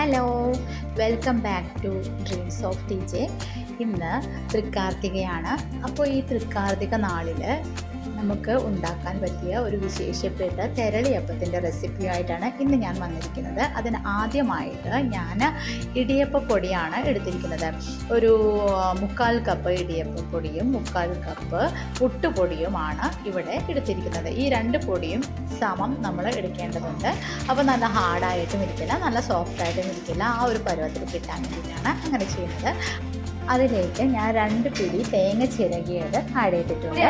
Hello welcome back to dreams of T J ഇന്ന് തൃക്കാർത്തികയാണ്. അപ്പോൾ ഈ തൃക്കാർത്തിക നാളിൽ നമുക്ക് ഉണ്ടാക്കാൻ പറ്റിയ ഒരു വിശേഷപ്പെട്ട തെരളിയപ്പത്തിന്റെ റെസിപ്പിയായിട്ടാണ് ഇന്ന് ഞാൻ വന്നിരിക്കുന്നത്. അതിന് ആദ്യമായിട്ട് ഞാൻ ഇടിയപ്പ പൊടിയാണ് എടുത്തിരിക്കുന്നത്. ഒരു മുക്കാൽ കപ്പ് ഇടിയപ്പ പൊടിയും മുക്കാൽ കപ്പ് പുട്ടുപൊടിയുമാണ് ഇവിടെ എടുത്തിരിക്കുന്നത്. ഈ രണ്ട് പൊടിയും സമം നമ്മൾ എടുക്കേണ്ടതുണ്ട്. അപ്പോൾ നല്ല ഹാർഡായിട്ടും ഇരിക്കില്ല നല്ല സോഫ്റ്റായിട്ടും ഇരിക്കില്ല. ആ ഒരു പരുവത്തിൽ കിട്ടാൻ വേണ്ടിയിട്ടാണ് അങ്ങനെ ചെയ്യുന്നത്. അതിലേക്ക് ഞാൻ രണ്ട് പിടി തേങ്ങ ചിരകിയത് ആഡ് ചെയ്തിട്ടുണ്ട്.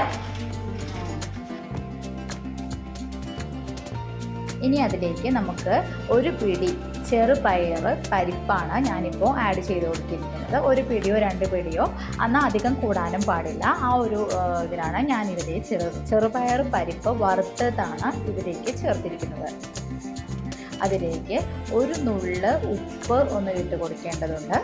ഇനി അതിലേക്ക് നമുക്ക് ഒരു പിടി ചെറുപയർ പരിപ്പാണ് ഞാനിപ്പോൾ ആഡ് ചെയ്ത് കൊടുത്തിരിക്കുന്നത്. ഒരു പിടിയോ രണ്ട് പിടിയോ? എന്നാൽ അധികം കൂടാനും പാടില്ല. ആ ഒരു ഇതിലാണ് ഇതിലേക്ക് ചെറു ചെറുപയർ പരിപ്പ് വറുത്തതാണ് ഇതിലേക്ക് ചേർത്തിരിക്കുന്നത്. അതിലേക്ക് ഒരു നുള്ള് ഉപ്പ് ഒന്ന് ഇട്ട് കൊടുക്കേണ്ടതുണ്ട്.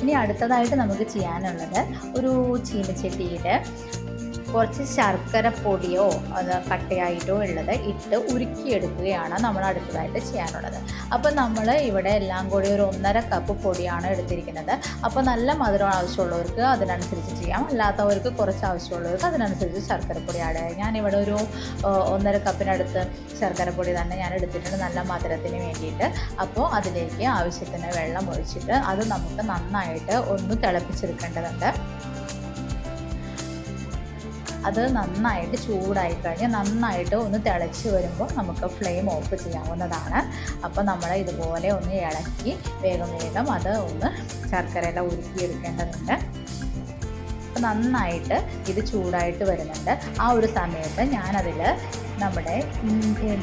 ഇനി അടുത്തതായിട്ട് നമുക്ക് ചെയ്യാനുള്ളത് ഒരു ചീനച്ചട്ടിയിൽ കുറച്ച് ശർക്കര പൊടിയോ അത് കട്ടയായിട്ടോ ഉള്ളത് ഇട്ട് ഉരുക്കിയെടുക്കുകയാണ് നമ്മൾ അടുത്തതായിട്ട് ചെയ്യാനുള്ളത്. അപ്പോൾ നമ്മൾ ഇവിടെ എല്ലാം കൂടി ഒരു ഒന്നര കപ്പ് പൊടിയാണ് എടുത്തിരിക്കുന്നത്. അപ്പോൾ നല്ല മധുരം ആവശ്യമുള്ളവർക്ക് അതിനനുസരിച്ച് ചെയ്യാം. അല്ലാത്തവർക്ക് കുറച്ച് ആവശ്യമുള്ളവർക്ക് അതിനനുസരിച്ച് ശർക്കര പൊടി ആഡ് ചെയ്യാം. ഞാനിവിടെ ഒരു ഒന്നര കപ്പിനടുത്ത് ശർക്കര പൊടി തന്നെ ഞാൻ എടുത്തിട്ടുണ്ട് നല്ല മധുരത്തിന് വേണ്ടിയിട്ട്. അപ്പോൾ അതിലേക്ക് ആവശ്യത്തിന് വെള്ളം ഒഴിച്ചിട്ട് അത് നമുക്ക് നന്നായിട്ട് ഒന്ന് തിളപ്പിച്ചെടുക്കേണ്ടതുണ്ട്. അത് നന്നായിട്ട് ചൂടായി കഴിഞ്ഞ് നന്നായിട്ട് ഒന്ന് തിളച്ച് വരുമ്പോൾ നമുക്ക് ഫ്ലെയിം ഓഫ് ചെയ്യാവുന്നതാണ്. അപ്പോൾ നമ്മൾ ഇതുപോലെ ഒന്ന് ഇളക്കി വേഗം വേഗം അത് ഒന്ന് ശർക്കരയെല്ലാം ഉരുക്കിയെടുക്കേണ്ടതുണ്ട്. അപ്പോൾ നന്നായിട്ട് ഇത് ചൂടായിട്ട് വരുന്നുണ്ട്. ആ ഒരു സമയത്ത് ഞാനതിൽ നമ്മുടെ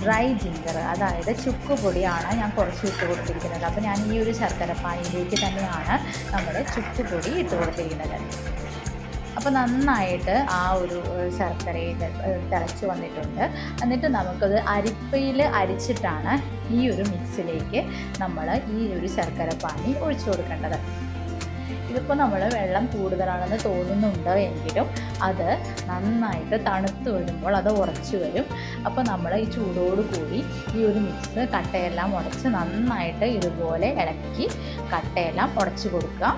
ഡ്രൈ ജിഞ്ചർ അതായത് ചുക്ക് പൊടിയാണ് ഞാൻ കുറച്ച് ഇട്ട് കൊടുത്തിരിക്കുന്നത്. അപ്പോൾ ഞാൻ ഈ ഒരു ശർക്കര പാനിയിലേക്ക് തന്നെയാണ് നമ്മൾ ചുക്കുപൊടി ഇട്ട് കൊടുത്തിരിക്കുന്നത്. അപ്പോൾ നന്നായിട്ട് ആ ഒരു ശർക്കരയിൽ തിളച്ച് വന്നിട്ടുണ്ട്. എന്നിട്ട് നമുക്കത് അരിപ്പയിൽ അരിച്ചിട്ടാണ് ഈ ഒരു മിക്സിലേക്ക് നമ്മൾ ഈ ഒരു ശർക്കര പാനി ഒഴിച്ചു കൊടുക്കേണ്ടത്. ഇതിപ്പോൾ നമ്മൾ വെള്ളം കൂടുതലാണെന്ന് തോന്നുന്നുണ്ട് എങ്കിലും അത് നന്നായിട്ട് തണുത്ത് വരുമ്പോൾ അത് ഉറച്ചു വരും. അപ്പോൾ നമ്മൾ ഈ കൂടി ഈ ഒരു മിക്സ് കട്ടയെല്ലാം ഉടച്ച് നന്നായിട്ട് ഇതുപോലെ ഇളക്കി കട്ടയെല്ലാം ഉടച്ച് കൊടുക്കുക.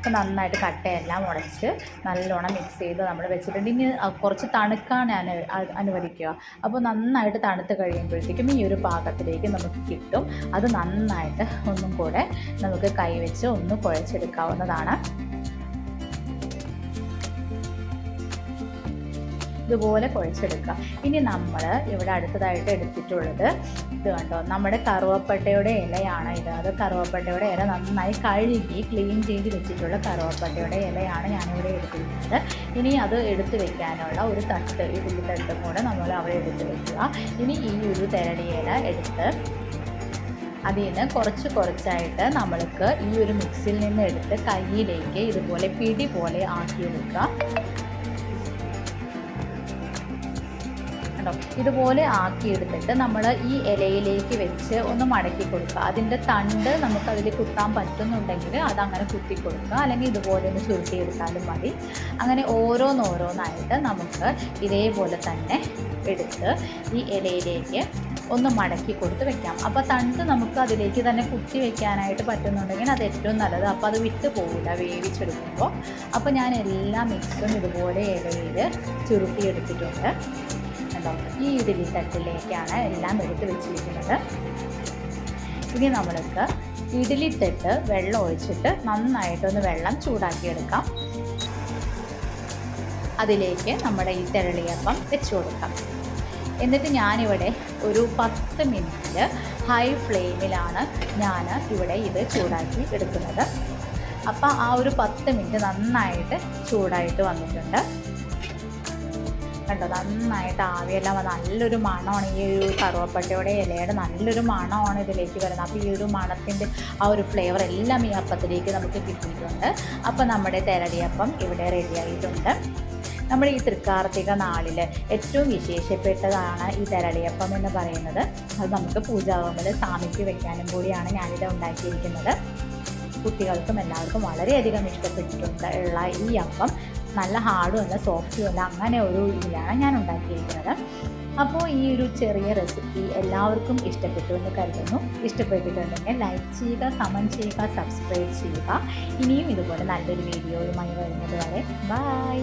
അപ്പോൾ നന്നായിട്ട് കട്ടയെല്ലാം ഉടച്ച് നല്ലോണം മിക്സ് ചെയ്ത് നമ്മൾ വെച്ചിട്ടുണ്ട്. ഇനി കുറച്ച് തണുക്കാൻ അനു അനുവദിക്കുക. അപ്പോൾ നന്നായിട്ട് തണുത്ത് കഴിയുമ്പോഴത്തേക്കും ഈ ഒരു പാകത്തിലേക്ക് നമുക്ക് കിട്ടും. അത് നന്നായിട്ട് ഒന്നും കൂടെ നമുക്ക് കൈവച്ച് ഒന്ന് കുഴച്ചെടുക്കാവുന്നതാണ്. ഇതുപോലെ കുഴച്ചെടുക്കുക ഇനി നമ്മൾ ഇവിടെ അടുത്തതായിട്ട് എടുത്തിട്ടുള്ളത് ഇത് കണ്ടോ? നമ്മുടെ കറുവപ്പട്ടയുടെ ഇലയാണ് ഇത്. അത് കറുവപ്പട്ടയുടെ ഇല നന്നായി കഴുകി ക്ലീൻ ചെയ്ത് വെച്ചിട്ടുള്ള കറുവപ്പട്ടയുടെ ഇലയാണ് ഞാനിവിടെ എടുത്തിരിക്കുന്നത്. ഇനി അത് എടുത്തു വെക്കാനുള്ള ഒരു തട്ട് ഈ തട്ടും കൂടെ നമ്മൾ അവിടെ എടുത്ത് വെക്കുക. ഇനി ഈ ഒരു തെരടി ഇല എടുത്ത് അതിൽ നിന്ന് കുറച്ച് കുറച്ചായിട്ട് നമ്മൾക്ക് ഈ ഒരു മിക്സിൽ നിന്ന് എടുത്ത് കയ്യിലേക്ക് ഇതുപോലെ പിടി പോലെ ആക്കിയെടുക്കുക കണ്ടോ? ഇതുപോലെ ആക്കിയെടുത്തിട്ട് നമ്മൾ ഈ ഇലയിലേക്ക് വെച്ച് ഒന്ന് മടക്കി കൊടുക്കുക. അതിന്റെ തണ്ട് നമുക്ക് അതിൽ കുത്താൻ പറ്റുന്നുണ്ടെങ്കിൽ അതങ്ങനെ കുത്തി കൊടുക്കുക. അല്ലെങ്കിൽ ഇതുപോലെ ഒന്ന് ചുരുട്ടിയെടുത്താലും മതി. അങ്ങനെ ഓരോന്നോരോന്നായിട്ട് നമുക്ക് ഇതേപോലെ തന്നെ എടുത്ത് ഈ ഇലയിലേക്ക് ഒന്ന് മടക്കി കൊടുത്ത് വെക്കാം. അപ്പോൾ തണ്ട് നമുക്ക് അതിലേക്ക് തന്നെ കുത്തി വെക്കാനായിട്ട് പറ്റുന്നുണ്ടെങ്കിൽ അത് ഏറ്റവും നല്ലത്. അപ്പോൾ അത് വിട്ടു പോകില്ല വേവിച്ചെടുക്കുമ്പോൾ അപ്പോൾ ഞാൻ എല്ലാ മിക്സും ഇതുപോലെ ഇലയിൽ ചുരുട്ടിയെടുത്തിട്ടുണ്ട്. കണ്ടോ ഈ ഇഡലി തട്ടിലേക്കാണ് എല്ലാം എടുത്ത് വെച്ചിരിക്കുന്നത്. ഇനി നമ്മൾക്ക് ഇഡലി തട്ട് വെള്ളം ഒഴിച്ചിട്ട് നന്നായിട്ടൊന്ന് വെള്ളം ചൂടാക്കിയെടുക്കാം. അതിലേക്ക് നമ്മുടെ ഈ തെരളിയപ്പം വെച്ച് കൊടുക്കാം. എന്നിട്ട് ഞാനിവിടെ ഒരു പത്ത് മിനിറ്റ് ഹൈ ഫ്ലെയിമിലാണ് ഞാൻ ഇവിടെ ഇത് ചൂടാക്കി എടുക്കുന്നത്. അപ്പോൾ ആ ഒരു പത്ത് മിനിറ്റ് നന്നായിട്ട് ചൂടായിട്ട് വന്നിട്ടുണ്ട്. കണ്ടോ? നന്നായിട്ട് ആവിയെല്ലാം വന്ന് നല്ലൊരു മണമാണ് ഈ ഒരു കറുവപ്പട്ടയുടെ ഇലയുടെ നല്ലൊരു മണമാണ് ഇതിലേക്ക് വരുന്നത്. അപ്പോൾ ഈ ഒരു മണത്തിന്റെ ആ ഒരു ഫ്ലേവർ എല്ലാം ഈ അപ്പത്തിലേക്ക് നമുക്ക് കിട്ടിയിട്ടുണ്ട്. അപ്പോൾ നമ്മുടെ തെരടിയപ്പം ഇവിടെ റെഡിയായിട്ടുണ്ട് നമ്മുടെ ഈ തൃക്കാർത്തിക നാളിൽ ഏറ്റവും വിശേഷപ്പെട്ടതാണ് ഈ തിരളിയപ്പം എന്ന് പറയുന്നത്. അത് നമുക്ക് പൂജാവുമ്പോൾ സ്വാമിക്ക് വെക്കാനും കൂടിയാണ് ഞാനിത് ഉണ്ടാക്കിയിരിക്കുന്നത്. കുട്ടികൾക്കും എല്ലാവർക്കും വളരെയധികം ഇഷ്ടപ്പെട്ടിട്ടുണ്ട് ഉള്ള ഈ അപ്പം. നല്ല ഹാർഡും അല്ല സോഫ്റ്റും അല്ല അങ്ങനെ ഒരു ഇതിലാണ് ഞാൻ ഉണ്ടാക്കിയിരിക്കുന്നത്. അപ്പോൾ ഈ ഒരു ചെറിയ റെസിപ്പി എല്ലാവർക്കും ഇഷ്ടപ്പെട്ടു എന്ന് കരുതുന്നു. ഇഷ്ടപ്പെട്ടിട്ടുണ്ടെങ്കിൽ ലൈക്ക് ചെയ്യുക കമന്റ് ചെയ്യുക സബ്സ്ക്രൈബ് ചെയ്യുക. ഇനിയും ഇതുപോലെ നല്ലൊരു വീഡിയോയുമായി വരുന്നത് വരെ. ബൈ